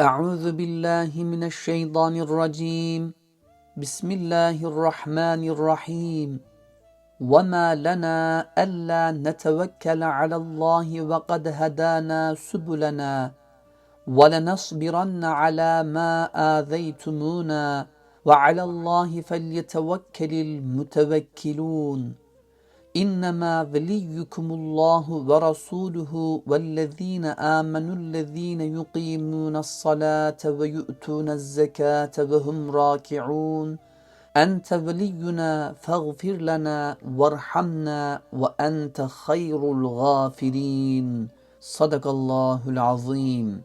أعوذ بالله من الشيطان الرجيم. بسم الله الرحمن الرحيم. وما لنا ألا نتوكل على الله وقد هدانا سبلنا. ولنصبرن على ما آذيتمونا. وعلى الله فليتوكل المتوكلون. İnnemâ veliyyukumullâhu ve rasûluhu vellezîne âmenullezîne yukîmûnessalâte ve yu'tûnezzekâte ve hum râki'ûn. Ente veliyyuna faghfir lana verhamna ve ente hayrul gâfirîn. Sadakallahul azîm.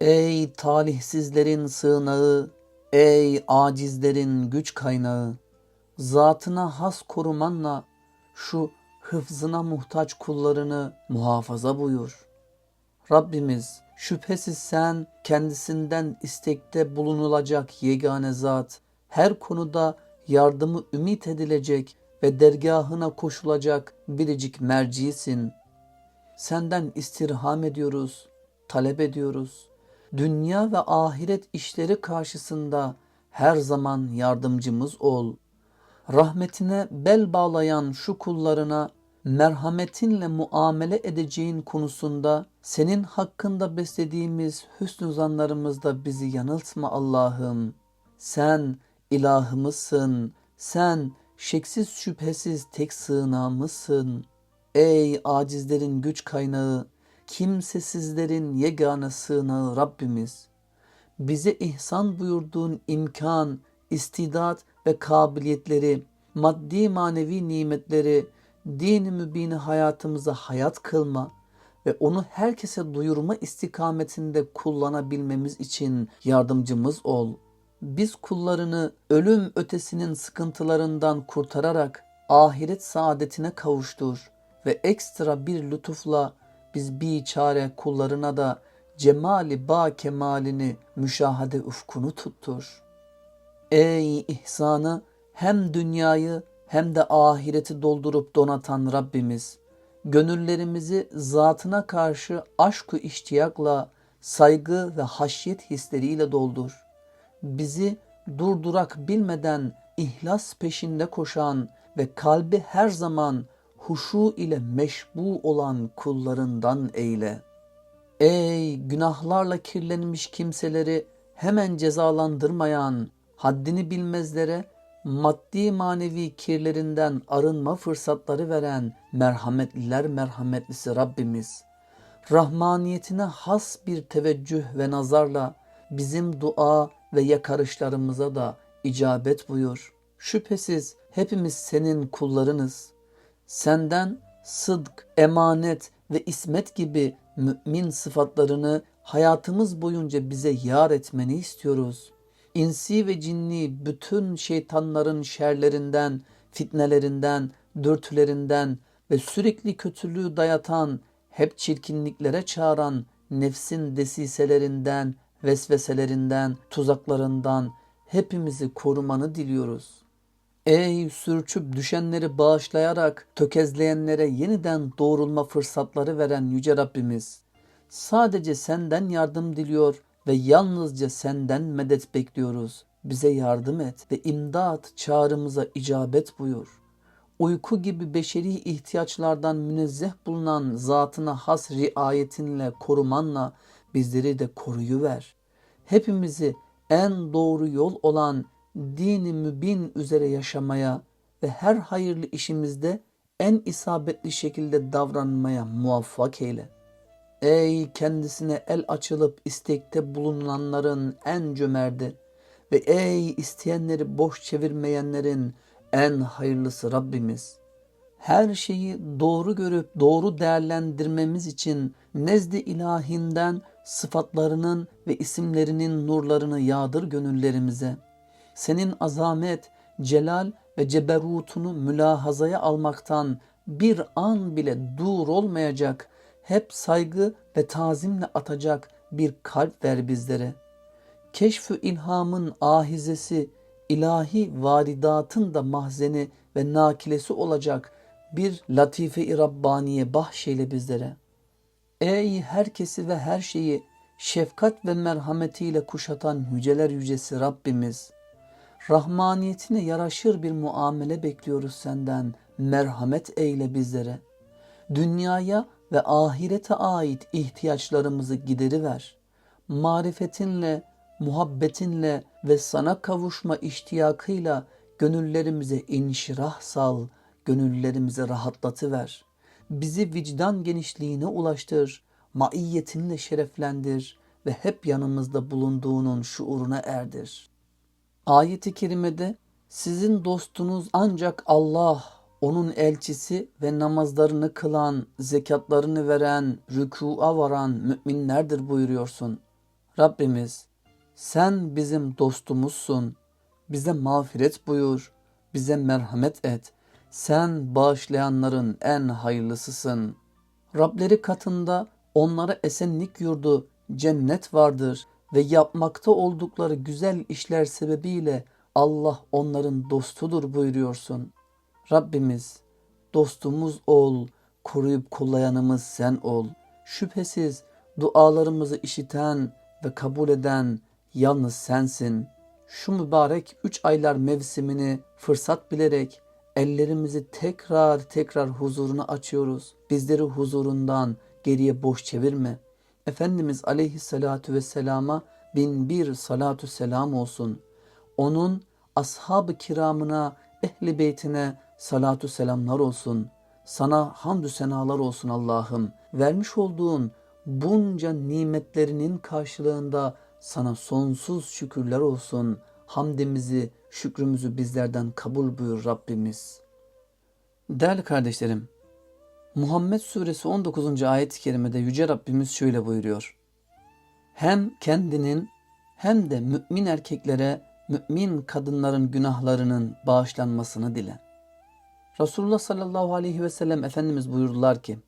Ey talihsizlerin sığınağı, ey acizlerin güç kaynağı, zatına has korumanla şu hıfzına muhtaç kullarını muhafaza buyur. Rabbimiz şüphesiz sen kendisinden istekte bulunulacak yegane zat, her konuda yardımı ümit edilecek ve dergahına koşulacak biricik mercisin. Senden istirham ediyoruz, talep ediyoruz. Dünya ve ahiret işleri karşısında her zaman yardımcımız ol. Rahmetine bel bağlayan şu kullarına merhametinle muamele edeceğin konusunda senin hakkında beslediğimiz hüsnü zanlarımızda bizi yanıltma Allah'ım. Sen ilahımızsın, sen şeksiz şüphesiz tek sığınağımızsın. Ey acizlerin güç kaynağı, kimsesizlerin yegane sığınağı Rabbimiz. Bize ihsan buyurduğun imkan, istidat ve kabiliyetleri, maddi manevi nimetleri, din-i mübini hayatımıza hayat kılma ve onu herkese duyurma istikametinde kullanabilmemiz için yardımcımız ol. Biz kullarını ölüm ötesinin sıkıntılarından kurtararak ahiret saadetine kavuştur ve ekstra bir lütufla biz biçare kullarına da cemali ba kemalini müşahede ufkunu tuttur. Ey ihsanı hem dünyayı hem de ahireti doldurup donatan Rabbimiz, gönüllerimizi zatına karşı aşk-ı iştiyakla, saygı ve haşyet hisleriyle doldur. Bizi durdurak bilmeden ihlas peşinde koşan ve kalbi her zaman huşu ile meşbu olan kullarından eyle. Ey günahlarla kirlenmiş kimseleri hemen cezalandırmayan, haddini bilmezlere maddi manevi kirlerinden arınma fırsatları veren merhametliler merhametlisi Rabbimiz, rahmaniyetine has bir teveccüh ve nazarla bizim dua ve yakarışlarımıza da icabet buyur. Şüphesiz hepimiz senin kullarınız. Senden sıdk, emanet ve ismet gibi mümin sıfatlarını hayatımız boyunca bize yar etmeni istiyoruz. İnsi ve cinni bütün şeytanların şerlerinden, fitnelerinden, dürtülerinden ve sürekli kötülüğü dayatan, hep çirkinliklere çağıran nefsin desiselerinden, vesveselerinden, tuzaklarından hepimizi korumanı diliyoruz. Ey sürçüp düşenleri bağışlayarak tökezleyenlere yeniden doğrulma fırsatları veren Yüce Rabbimiz, sadece senden yardım diliyor ve yalnızca senden medet bekliyoruz. Bize yardım et ve imdat çağrımıza icabet buyur. Uyku gibi beşeri ihtiyaçlardan münezzeh bulunan zatına has riayetinle korumanla bizleri de koruyuver. Hepimizi en doğru yol olan dini mübin üzere yaşamaya ve her hayırlı işimizde en isabetli şekilde davranmaya muvaffak eyle. Ey kendisine el açılıp istekte bulunanların en cömerti ve ey isteyenleri boş çevirmeyenlerin en hayırlısı Rabbimiz. Her şeyi doğru görüp doğru değerlendirmemiz için nezd-i ilahinden sıfatlarının ve isimlerinin nurlarını yağdır gönüllerimize. Senin azamet, celal ve ceberutunu mülahazaya almaktan bir an bile dur olmayacak, hep saygı ve tazimle atacak bir kalp ver bizlere. Keşfü ilhamın ahizesi, ilahi varidatın da mahzeni ve nakilesi olacak bir latife-i Rabbaniye bahşeyle bizlere. Ey herkesi ve her şeyi şefkat ve merhametiyle kuşatan yüceler yücesi Rabbimiz, rahmaniyetine yaraşır bir muamele bekliyoruz senden. Merhamet eyle bizlere. Dünyaya ve ahirete ait ihtiyaçlarımızı gideriver. Marifetinle, muhabbetinle ve sana kavuşma iştiyakıyla gönüllerimize inşirah sal, gönüllerimizi rahatlatıver. Bizi vicdan genişliğine ulaştır, maiyetinle şereflendir ve hep yanımızda bulunduğunun şuuruna erdir. Ayet-i kerimede sizin dostunuz ancak Allah, onun elçisi ve namazlarını kılan, zekatlarını veren, rükûa varan müminlerdir buyuruyorsun. Rabbimiz sen bizim dostumuzsun. Bize mağfiret buyur, bize merhamet et. Sen bağışlayanların en hayırlısısın. Rableri katında onlara esenlik yurdu, cennet vardır ve yapmakta oldukları güzel işler sebebiyle Allah onların dostudur buyuruyorsun. Rabbimiz dostumuz ol, koruyup kollayanımız sen ol. Şüphesiz dualarımızı işiten ve kabul eden yalnız sensin. Şu mübarek üç aylar mevsimini fırsat bilerek ellerimizi tekrar tekrar huzuruna açıyoruz. Bizleri huzurundan geriye boş çevirme. Efendimiz aleyhissalatu vesselama bin bir salatu selam olsun. Onun ashab-ı kiramına, ehli beytine salatu selamlar olsun. Sana hamdü senalar olsun Allah'ım. Vermiş olduğun bunca nimetlerinin karşılığında sana sonsuz şükürler olsun. Hamdimizi, şükrümüzü bizlerden kabul buyur Rabbimiz. Değerli kardeşlerim, Muhammed Suresi 19. ayet-i kerimede Yüce Rabbimiz şöyle buyuruyor. Hem kendinin hem de mümin erkeklere, mümin kadınların günahlarının bağışlanmasını dile. Resulullah sallallahu aleyhi ve sellem Efendimiz buyurdular ki,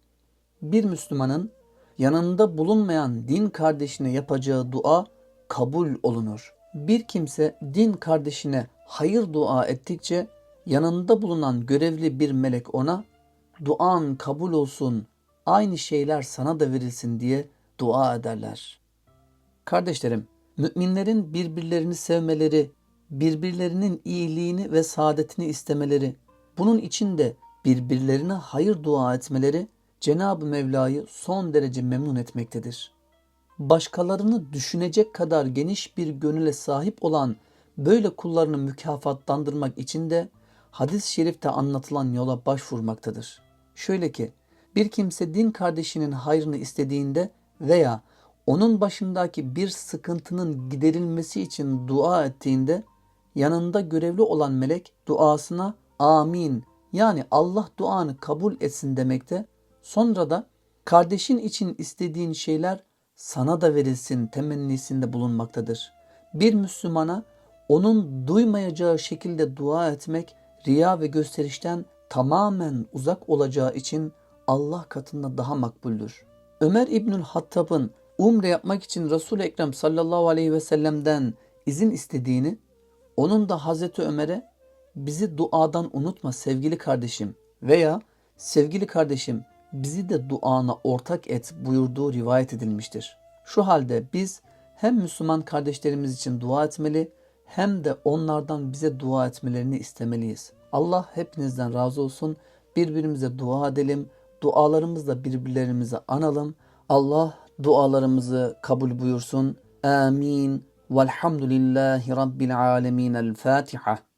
bir Müslümanın yanında bulunmayan din kardeşine yapacağı dua kabul olunur. Bir kimse din kardeşine hayır dua ettikçe yanında bulunan görevli bir melek ona duan kabul olsun, aynı şeyler sana da verilsin diye dua ederler. Kardeşlerim, müminlerin birbirlerini sevmeleri, birbirlerinin iyiliğini ve saadetini istemeleri, bunun için de birbirlerine hayır dua etmeleri Cenab-ı Mevla'yı son derece memnun etmektedir. Başkalarını düşünecek kadar geniş bir gönüle sahip olan böyle kullarını mükafatlandırmak için de hadis-i şerifte anlatılan yola başvurmaktadır. Şöyle ki, bir kimse din kardeşinin hayrını istediğinde veya onun başındaki bir sıkıntının giderilmesi için dua ettiğinde yanında görevli olan melek duasına amin yani Allah duanı kabul etsin demekte. Sonra da kardeşin için istediğin şeyler sana da verilsin temennisinde bulunmaktadır. Bir Müslümana onun duymayacağı şekilde dua etmek riya ve gösterişten tamamen uzak olacağı için Allah katında daha makbuldür. Ömer İbnül Hattab'ın umre yapmak için Resul-i Ekrem sallallahu aleyhi ve sellem'den izin istediğini, onun da Hazreti Ömer'e bizi duadan unutma sevgili kardeşim veya sevgili kardeşim bizi de duana ortak et buyurduğu rivayet edilmiştir. Şu halde biz hem Müslüman kardeşlerimiz için dua etmeli hem de onlardan bize dua etmelerini istemeliyiz. Allah hepinizden razı olsun. Birbirimize dua edelim. Dualarımızla birbirlerimizi analım. Allah dualarımızı kabul buyursun. Amin. Velhamdülillahi Rabbil alemin. El Fatiha.